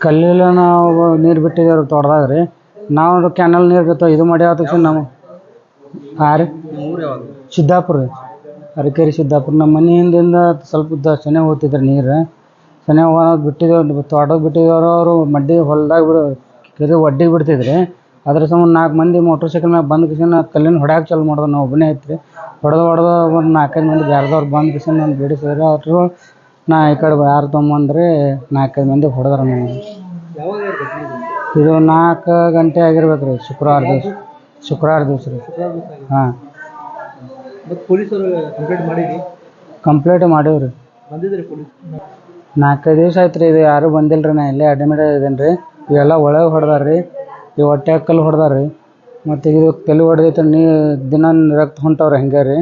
ಕಲ್ಲಿಲ್ಲ ನಾವು ನೀರು ಬಿಟ್ಟಿದ್ದೇವೆ ತೋಟದಾಗ ರೀ. ನಾವು ಕ್ಯಾನಲ್ ನೀರು ಬಿತ್ತು, ಇದು ಮಾಡ್ಯಾವ ತಕ್ಷಣ ನಾವು. ಹಾಂ ರೀ. ಸಿದ್ದಾಪುರ ರೀ. ಅರಕೇರಿ ಸಿದ್ದಾಪುರ. ನಮ್ಮ ಮನೆ ಹಿಂದಿಂದ ಸ್ವಲ್ಪ ಸನೆ ಹೋಗ್ತಿದ್ರು ನೀರು. ಸನೆ ಹೋಗೋದು ಬಿಟ್ಟಿದ್ದೇವೆ ತೋಟದಾಗ ಬಿಟ್ಟಿದ್ದೇವ್ರು, ಅವರು ಮಡ್ಡಿ ಹೊಲ್ದಾಗ ಬಿಡ, ಕೆರೆ ಒಡ್ಡಿಗೆ ಬಿಡ್ತಿದ್ರಿ. ಅದ್ರ ಸಂಬಂಧ ನಾಲ್ಕು ಮಂದಿ ಮೋಟ್ರ್ ಸೈಕಲ್ ಮ್ಯಾಗ ಬಂದ ಕಿಶನ್ ಕಲ್ಲಿನ ಹೊಡ್ಯಾಕ ಚಾಲು ಮಾಡ್ದೆ ನಾವು ಒಬ್ಬನೇ ಐತ್ರಿ ಹೊಡೆದು ಹೊಡೆದು ಒಂದು ನಾಲ್ಕೈದು ಮಂದಿ ಬ್ಯಾರ್ದವ್ರು ಬಂದ್ ಕಿಶನ್ ಬಿಡಿಸಿದ್ರೆ. ಅವರು ನಾ ಈ ಕಡೆ ಯಾರು ತೊಗೊಂಬಂದ್ರಿ ನಾಲ್ಕೈದು ಮಂದಿ ಹೊಡೆದ್ರ ಘಟನೆ ಇದು? ನಾಲ್ಕು ಗಂಟೆ ಆಗಿರ್ಬೇಕು ರೀ ಶುಕ್ರವಾರ ದಿವಸ. ಶುಕ್ರವಾರ ದಿವಸ ರೀ. ಹಾಂ. ಪೊಲೀಸರು ಕಂಪ್ಲೇಂಟ್ ಮಾಡಿರಿ? ಕಂಪ್ಲೇಂಟ್ ಮಾಡೀವಿ ರೀ ಬಂದಿದ್ರಿ ಪೊಲೀಸ್? ನಾಲ್ಕೈದು ದಿವಸ ಆಯ್ತು ರೀ ಇದು ಯಾರು ಬಂದಿಲ್ಲ ರೀ ನಾ ಇಲ್ಲೇ ಅಡ್ಮಿಟ್ ಇದ್ದೀನಿ ರೀ. ಇವೆಲ್ಲ ಒಳಗೆ ಹೊಡೆದಾರ ರೀ ಈ ಹೊಟ್ಟೆ ಕಲ್ಲು ಹೊಡೆದಾರ ರೀ. ಮತ್ತು ಇದು ತಲೆ ಹೊಡೆದೈತೆ ನೀ ದಿನ ರಕ್ತ ಹೊಂಟವ್ರಿ ಹಂಗೆ ರೀ.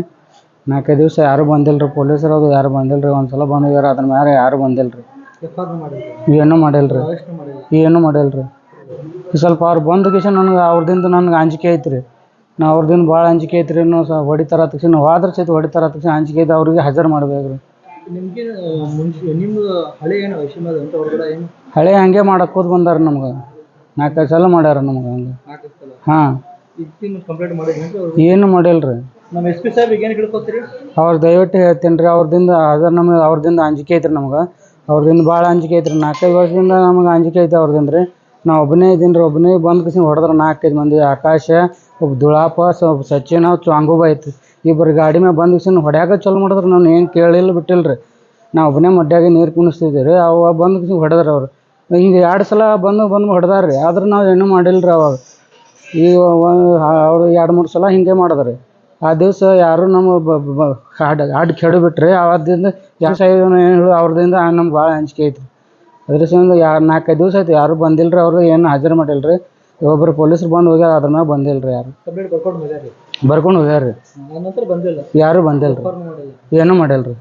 ನಾಲ್ಕೈದು ದಿವಸ ಯಾರು ಬಂದಿಲ್ಲ ರೀ ಪೊಲೀಸರು ಅದು ಯಾರು ಬಂದಿಲ್ಲ ರೀ ಒಂದು ಸಲ ಬಂದಿದ್ದಾರೆ ಅದ್ರ ಮೇಲೆ ಯಾರು ಬಂದಿಲ್ಲ ರೀ ಏನೂ ಮಾಡಿಲ್ಲ ರೀ ಏನು ಮಾಡಿಲ್ಲ ರೀ ಸ್ವಲ್ಪ ಅವ್ರು ಬಂದ ಕಿಶನ್ ನನಗೆ ಅವ್ರದಿಂದ ನನಗೆ ಅಂಜಿಕೆ ಐತೆ ರೀ ನಾ ಅವ್ರದಿಂದ ಭಾಳ ಅಂಜಿಕೆ ಐತ್ರಿ ಇನ್ನೂ ಸ ಹೊಡಿತಾರ ತಕ್ಷಣ ಹೋದ್ರ ಸಹಿತ ಹೊಡಿತಾರ ತಕ್ಷಣ ಅಂಜಿಕೆ ಐತೆ ಅವ್ರಿಗೆ ಹಾಜರು ಮಾಡ್ಬೇಕು ರೀ ನಿಮ್ಗೆ ಹಳೆ ಏನು ಏನು ಹಳೆ ಹಂಗೆ ಮಾಡಕೋದು ಬಂದಾರ ನಮ್ಗೆ. ನಾಲ್ಕೈದು ಸಲ ಮಾಡ್ಯಾರ ನಮ್ಗೆ ಹಂಗೆ. ಹಾಂ. ಏನು ಮಾಡಿಲ್ಲ ರೀ ನಮ್ಮ ಎಸ್ ಪಿ ಸಾಹೇಬ್ ಏನು ಕೇಳ್ಕೊತೀರಿ ಅವ್ರು ದಯವಿಟ್ಟು ಹೇಳ್ತೀನಿ ರೀ, ಅವ್ರದಿಂದ ಅದ್ರ ನಮಗೆ ಅವ್ರದಿಂದ ಅಂಜಿಕೆ ಐತ್ರಿ ನಮ್ಗೆ. ಅವ್ರದಿಂದ ಭಾಳ ಅಂಜಿಕೆ ಐತ್ರಿ, ನಾಲ್ಕೈದು ವರ್ಷದಿಂದ ನಮ್ಗೆ ಅಂಜಿಕೆ ಐತೆ ಅವ್ರದಿಂದ ರೀ. ನಾ ಒಬ್ಬನೇ ಇದ್ದೀನಿ ರೀ ಒಬ್ಬನೇ ಬಂದು ಕಿಸಿ ಹೊಡೆದ್ರೆ ನಾಲ್ಕೈದು ಮಂದಿ, ಆಕಾಶ ಒಬ್ಬ ದುಳಾಪ ಸ್ವಲ್ಪ ಸಚಿನ ಚಾಂಗುಬ ಐತಿ ಇಬ್ಬರು ಗಾಡಿ ಮೇಲೆ ಬಂದು ಕಿಸಿನ ಹೊಡ್ಯಾಕ ಚಲೋ ಮಾಡಿದ್ರೆ ನಾನು ಏನು ಕೇಳಿಲ್ಲ ಬಿಟ್ಟಿಲ್ಲ ರೀ ನಾ ಒಬ್ಬನೇ ಮಡ್ಯಾಗ ನೀರು ಕುಣಿಸ್ತಿದ್ದೆ ರೀ, ಅವ ಬಂದು ಕಿಸಿ ಹೊಡೆದ್ರೆ ಅವ್ರು. ಹಿಂಗೆ ಎರಡು ಸಲ ಬಂದು ಬಂದು ಹೊಡೆದಾರ ರೀ ಆದ್ರೆ ನಾವು ಏನೂ ಮಾಡಿಲ್ಲ ರೀ ಅವಾಗ ಈಗ ಅವರು ಎರಡು, ಮೂರು ಸಲ ಹಿಂಗೆ ಮಾಡಿದ್ರಿ. ಆ ದಿವಸ ಯಾರು ನಮ್ಮ ಹಾಡ್ ಹಾಡು ಹಾಡು ಕೆಡು ಬಿಟ್ರಿ ಅವತ್ತಿಂದ ಯಾರು ಏನು ಹೇಳು ಅವ್ರದಿಂದ ನಮ್ಗೆ ಭಾಳ ಅಂಜಿಕೆ ಐತ್ರಿ. ಅದ್ರ ಸಂಬಂಧ ಯಾ ನಾಲ್ಕೈದು ದಿವಸ ಆಯ್ತು ಯಾರು ಬಂದಿಲ್ಲ ರೀ ಅವರು ಏನು ಹಾಜರು ಮಾಡಿಲ್ಲ ರೀ ಒಬ್ಬರು ಪೊಲೀಸರು ಬಂದು ಹೋಗ್ಯಾರ ಅದ್ರ ಮ್ಯಾಗ ಬಂದಿಲ್ಲ ರೀ ಯಾರು. ಕಂಪ್ಲೇಂಟ್ ಬರ್ಕೊಂಡು ಹೋಗ್ಯಾರಿ ಬರ್ಕೊಂಡು ಹೋಗ್ಯಾರ ರೀ ನಂತರ ಬಂದಿಲ್ಲ. ಯಾರು ಬಂದಿಲ್ಲ ರೀ ಏನೂ ಮಾಡಿಲ್ಲ ರೀ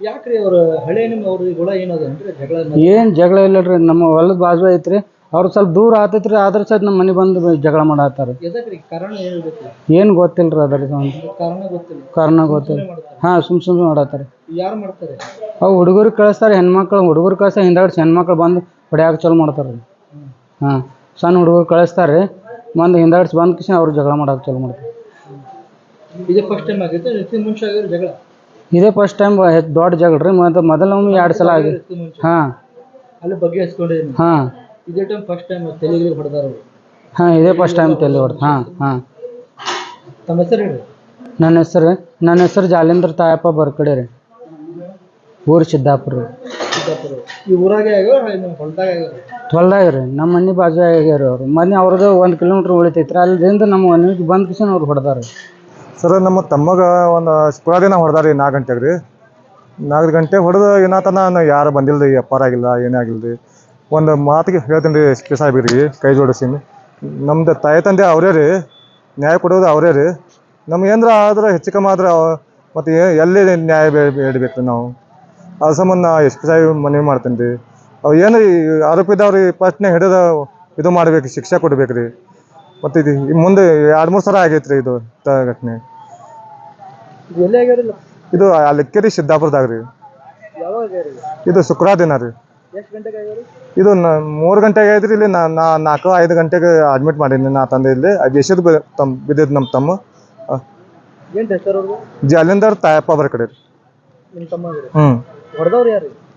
ಯಾಕ್ರಿ ಅವ್ರ ಹಳೆ ನಿಮ್ಮ ಅವ್ರ ಗುಣ ಏನದ ಅಂದ್ರೆ? ಜಗಳ ಏನು ಜಗಳ ಇಲ್ಲ ರೀ ನಮ್ಮ ಹೊಲದ ಬಾಜು ಐತ್ರಿ. ಅವ್ರು ಸ್ವಲ್ಪ ದೂರ ಆತೈತೆ ರೀ ಆದ್ರೆ ಸಹಿತ ನಮ್ಮ ಮನೆ ಬಂದು ಜಗಳ ಮಾಡತ್ತಾರ ಎದಕ್ರಿ? ಕಾರಣ ಏನು ಗೊತ್ತಿಲ್ಲ ಏನು ಗೊತ್ತಿಲ್ಲ ರೀ ಅದ್ರ ಕಾರಣ ಗೊತ್ತಿಲ್ಲ? ಕಾರಣ ಗೊತ್ತಿಲ್ಲ. ಹಾಂ ಸುಮ್ ಸುಮ್ಮನೆ ಮಾಡತ್ತಾರ ಯಾರು ಮಾಡ್ತಾರೆ? ಅವು ಹುಡುಗರು ಕಳಿಸ್ತಾರೆ ಹೆಣ್ಮಕ್ಳು ಹುಡುಗರು ಕಳಿಸ್ತಾರೆ ಹಿಂದಾಡಿ ಹೆಣ್ಮಕ್ಳು ಬಂದು ಹೊಡ್ಯಾಕ ಚಲೋ ಮಾಡ್ತಾರೆ. ರೀ ಹಾಂ ಸಣ್ಣ ಹುಡುಗರು ಕಳಿಸ್ತಾರೆ ಬಂದು ಹಿಂದಾಡ್ಸಿ ಬಂದ ಕಿಶನ್ ಅವ್ರು ಜಗಳ ಮಾಡಕ್ಕೆ ಚಲೋ ಮಾಡ್ತಾರೆ. ಇದೇ ಫಸ್ಟ್ ಟೈಮ್ ಆಗೈತೆ ಇದಕ್ಕಿಂತ ಮುಂಚೆ ಆಗಿರೋ ಜಗಳ? ಇದೇ ಫಸ್ಟ್ ಟೈಮ್ ದೊಡ್ಡ ಜಗಳ ರೀ ಮತ್ತು ಮೊದಲ ಎರಡು ಸಲ ಆಗಿ ಹಾಂ. ಅಲ್ಲಿ ಬಗ್ಗೆ ಹಚ್ಕೊಂಡಿದ್ದೀನಿ ಹಾಂ. ಇದೇ ಟೈಮ್ ಫಸ್ಟ್ ಟೈಮ್ ತೆಲಿಗೆ ಹೊಡೆದಾರ ಹಾಂ ಇದೇ ಫಸ್ಟ್ ಟೈಮ್ ತಲೆ ಹೊಡ್ದು ಹಾಂ ಹಾಂ. ತಮ್ಮ ಹೆಸರು ಹೇಳಿ. ನನ್ನ ಹೆಸರು ನನ್ನ ಹೆಸರು ಜಾಲೇಂದ್ರ ತಾಯಪ್ಪ ಬರ್ಕಡೆ ರೀ. ಊರು ಸಿದ್ದಾಪುರ ರೀ. ಸಿದ್ದಾಪುರ. ಈ ಊರಾಗೆ ಆಗ್ಯಾವ ನಿಮ್ಮ ಹೊಲ್ದಾಗ ಆಗ್ಯಾವ ಹೊಲ್ದಾಗ ರೀ ನಮ್ಮ ಮನೆ ಬಾಜು ಆಗ್ಯಾರ ಅವ್ರು. ಮನೆ ಅವ್ರದ್ದು ಒಂದು ಕಿಲೋಮೀಟ್ರ್ ಉಳಿತೈತ್ರಿ ಅಲ್ಲಿಂದ ನಮ್ಮ ಮನೆಗೆ ಬಂದು ಕಿಶನ್ ಅವ್ರು ಹೊಡೆದಾರ ಸರ್ ನಮ್ಮ ತಮ್ಮಗ ಒಂದು ಶುಕ್ರವಾರ ದಿನ ಹೊಡೆದಾರಿ ನಾಲ್ಕು ಗಂಟೆಗೆ ರೀ. ನಾಲ್ಕು ಗಂಟೆ ಹೊಡೆದು ಏನಾತನ ಯಾರು ಬಂದಿಲ್ಲ ರೀ ಎಪ್ಪಾರ ಆಗಿಲ್ಲ ಏನೇ ಆಗಿಲ್ಲ ರೀ ಒಂದು ಮಾತಿಗೆ ಹೇಳ್ತೀನಿ ರೀ ಎಸ್ ಪಿ ರೀ ಕೈ ಜೋಡಿಸೀನಿ ನಮ್ದು ತಾಯಿ ತಂದೆ ಅವರೇ ರೀ ನ್ಯಾಯ ಕೊಡೋದು ಅವರೇ ರೀ. ನಮ್ಗೆ ಏನಾರ ಆದ್ರೆ ಹೆಚ್ಚು ಕಮ್ಮಿ ಆದ್ರೆ ಮತ್ತು ಎಲ್ಲಿ ನ್ಯಾಯ ಬೇಡಬೇಕು ರೀ ನಾವು. ಅದ್ರ ಸಂಬಂಧ ಎಸ್ ಪಿ ಸಾಹೇಬ್ ಮನವಿ ಮಾಡ್ತೀನಿ ರೀ. ಅವು ಏನು ಆರೋಪಿದವ್ರಿ ಫಸ್ಟ್ನೇ ಹಿಡಿದು ಇದು ಮಾಡ್ಬೇಕು ಶಿಕ್ಷೆ ಕೊಡ್ಬೇಕು ರೀ. ಮತ್ತು ಇದು ಮುಂದೆ ಎರಡು ಮೂರು ಸಲ ಆಗೈತೆ ರೀ ಇದು ತ ಘಟನೆ ಇದು ಅಲ್ಲಿಕ್ಕೇರಿ ಸಿದ್ದಾಪುರದಾಗ ರೀ. ಇದು ಶುಕ್ರವಾರ ದಿನ ರೀ. ಇದು ಮೂರು ಗಂಟೆಗೆ ಆಯ್ತ್ರಿ ಇಲ್ಲಿ ನಾ ನಾ ನಾಲ್ಕು ಐದು ಗಂಟೆಗೆ ಅಡ್ಮಿಟ್ ಮಾಡೀನಿ ನಾ ತಂದೆ ಇಲ್ಲಿ. ಎಷ್ಟದು ತಮ್ಮ. ಬಿದ್ದಿದ್ದು ನಮ್ಮ ತಮ್ಮ ಜಾಲಿಂದರ್ ತಾಯಪ್ಪ ಬರ ಕಡೆ ಹ್ಞೂ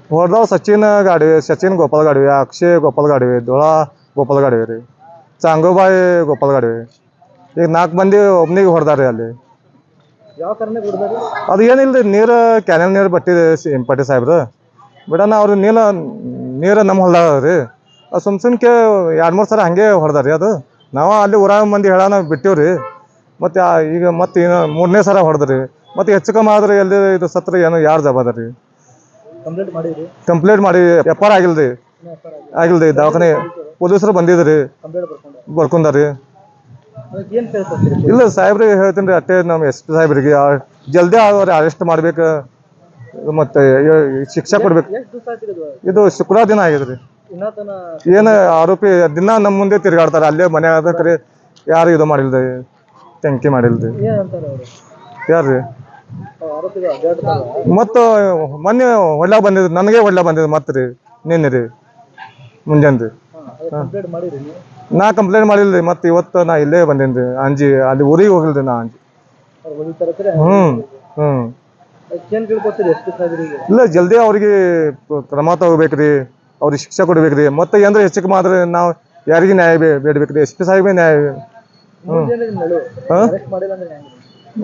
ಹೊಡೆದವ್ ಸಚಿನ್ ಗಾಡಿ ಸಚಿನ್ ಗೋಪಾಲ್ ಗಾಡಿವೆ ಅಕ್ಷಯ್ ಗೋಪಾಲ್ ಗಾಡಿವೆ ದೊಳಾ ಗೋಪಾಲ್ ಗಾಡಿವೆ ರೀ. ಚಾಂಗೋಬಾಯಿ ಗೋಪಾಲ್ ಗಾಡಿವೆ ಈಗ ನಾಲ್ಕು ಮಂದಿ ಒಬ್ನಿಗೆ ಹೊಡೆದಾರೆ ಅಲ್ಲಿ. ಅದು ಏನಿಲ್ಲ ರೀ ನೀರು ಕ್ಯಾನಲ್ ನೀರು ಬಟ್ಟಿದೆ ಪಟ್ಟಿ ಸಾಹೇಬ್ರು. ಬಿಡಣ ಅವ್ರು ನೀಲ ನೀರು ನಮ್ಮ ಹೊಲ್ದಾಗ ರೀ. ಅದು ಸುಮ್ ಸುಮ್ಕೆ ಎರಡು ಮೂರು ಸಲ ಹಂಗೆ ಹೊಡೆದಾರಿ ಅದು. ನಾವು ಅಲ್ಲಿ ಊರಾಗ ಮಂದಿ ಹೇಳೋಣ ಬಿಟ್ಟಿವಿ ರೀ ಮತ್ತು ಈಗ ಮತ್ತೆ ಏನು ಮೂರನೇ ಸಲ ಹೊಡೆದ್ರಿ. ಮತ್ತು ಹೆಚ್ಚು ಕಮ್ಮಿ ಆದ್ರೆ ಎಲ್ಲಿ ಇದು ಸತ್ರ ಏನು ಯಾರು ಜವಾಬ್ದಾರಿ? ಕಂಪ್ಲೇಂಟ್ ಮಾಡಿರಿ ಕಂಪ್ಲೇಂಟ್ ಮಾಡಿ ಎಫ್ ಆರ್ ಆಗಿಲ್ಲ ರೀ ಆಗಿಲ್ಲ ರೀ ದವಾಖಾನೆ ಪೊಲೀಸರು ಬಂದಿದ್ರಿ. ಬರ್ಕೊಂಡಾರಿ. ಇಲ್ಲ ಸಾಹೇಬ್ರಿಗೆ ಹೇಳ್ತೀನಿ ರೀ ಅಟ್ಟೆ ನಮ್ಮ ಎಸ್ ಪಿ ಸಾಹೇಬ್ರಿಗೆ ಜಲ್ದಿ ಅವ್ರಿ ಅರೆಸ್ಟ್ ಮಾಡ್ಬೇಕು. ಮತ್ತು ಶಿಕ್ಷೆ ಕೊಡ್ಬೇಕು. ಇದು ಶುಕ್ರವಾರ ದಿನ ಆಗಿದ್ರಿ. ಏನು ಆರೋಪಿ ದಿನ ನಮ್ಮ ಮುಂದೆ ತಿರ್ಗಾಡ್ತಾರೆ. ಅಲ್ಲೇ ಮನೆ ಆದ ಕರೆ ಯಾರು ಇದು ಮಾಡಿಲ್ರಿ ಟೆಂಕಿ ಮಾಡಿಲ್ರಿ ಯಾರ್ರಿ? ಮತ್ತು ಮೊನ್ನೆ ಹೊಳ್ಳ ಬಂದಿದ್ರು ನನಗೆ ಒಳ್ಳೆ ಬಂದಿದ್ರು ಮತ್ತೆ ರೀ ನಿನ್ನೆ ರೀ ಮುಂಜಾನೆ ನಾ ಕಂಪ್ಲೇಂಟ್ ಮಾಡಿಲ್ಲ ರೀ ಮತ್ತು ಇವತ್ತು ನಾ ಇಲ್ಲೇ ಬಂದಿನ್ರಿ ಅಂಜಿ ಅಲ್ಲಿ ಊರಿಗೆ ಹೋಗಿಲ್ರಿ ನಾ ಅಂಜಿ. ಹ್ಮ್ ಹೊಡಿತಾರತ್ರೆ ಇಲ್ಲ ಜಲ್ದಿ ಅವ್ರಿಗೆ ಕ್ರಮ ತಗೋಬೇಕ್ರಿ. ಅವ್ರಿಗೆ ಶಿಕ್ಷೆ ಕೊಡ್ಬೇಕ್ರಿ. ಮತ್ತೆ ಏನಾರ ಹೆಚ್ಚಿಗೆ ಮಾತ್ರ ನಾವು ಯಾರಿಗೆ ನ್ಯಾಯ ಬೇ ಬೇಡ್ಬೇಕ್ರಿ. ಎಸ್ ಪಿ ಸಾಹೇಬೇ ನ್ಯಾಯ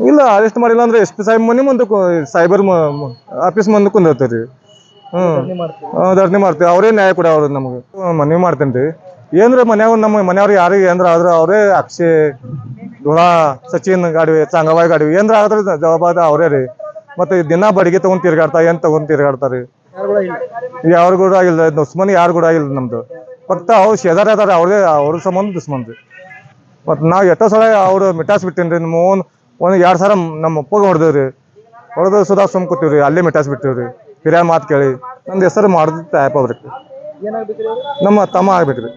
ಇಲ್ಲ ಅರೆಸ್ಟ್ ಮಾಡಿಲ್ಲ ಅಂದ್ರೆ ಎಸ್ ಪಿ ಸಾಹೇಬ್ ಮನೆ ಮುಂದೆ ಸೈಬರ್ ಆಫೀಸ್ ಮುಂದೆ ಕುಂದಿರ್ತೀವಿ ಹ್ಞೂ ಹ್ಮ್, ಧರಣಿ ಮಾಡ್ತೀವಿ. ಅವರೇ ನ್ಯಾಯ ಕೊಡ ಅವ್ರ ನಮಗೆ. ಮನವಿ ಮಾಡ್ತೇನೆ ರೀ. ಏನ್ರ ಮನ್ಯಾಗ ನಮ್ಮ ಮನೆಯವ್ರಿಗೆ ಯಾರಿಗೆ ಏನ್ರ ಆದ್ರೆ ಅವರೇ ಅಕ್ಷಯ್ ಧುಳ ಸಚಿನ್ ಗಾಡಿ ಚಾಂಗವಾಯಿ ಗಾಡಿ ಏನ್ರ ಆದ್ರೆ ಜವಾಬ್ದಾರಿ ಅವರೇ ರೀ. ಮತ್ತೆ ದಿನ ಬಾಡಿಗೆ ತಗೊಂಡ್ ತಿರ್ಗಾಡ್ತಾ, ಏನ್ ತಗೊಂಡ್ ತಿರ್ಗಾಡ್ತಾರೆ? ಯಾರು ಕೂಡ ಆಗಿಲ್ಲ ದುಸ್ಮನ್ ಯಾರು ಕೂಡ ಆಗಿಲ್ಲ ನಮ್ದು. ಫಕ್ತ ಅವ್ರು ಶೇದಾರ ಅದಾರ ಅವ್ರೇ ಅವ್ರ ಸಂಬಂಧ ದುಸ್ಮನ್ ಮತ್ತ ನಾವ್ ಎಷ್ಟೋ ಸಲ ಅವ್ರು ಮಿಟಾಸ್ ಬಿಟ್ಟೇನ್ರಿ ಓನ್ ಒಂದು ಎರಡ್ ಸಲ ನಮ್ಮ ಅಪ್ಪಗೆ ಹೊಡೆದೇವ್ ರೀ ಹೊಡೆದು ಸುಧಾ ಸುಮ್ ಕೂತೀವ್ರಿ, ಅಲ್ಲೇ ಮಿಟಾಸ್ ಬಿಟ್ಟಿವ್ರಿ. ಹಿರಿಯರ ಮಾತು ಕೇಳಿ, ನಂದು ಹೆಸರು ಮಾಡಿದ ಟೈಪ್ ಅವ್ರಿ ನಮ್ಮ ತಮ್ಮ ಆಗ್ಬೇಕ್ರಿ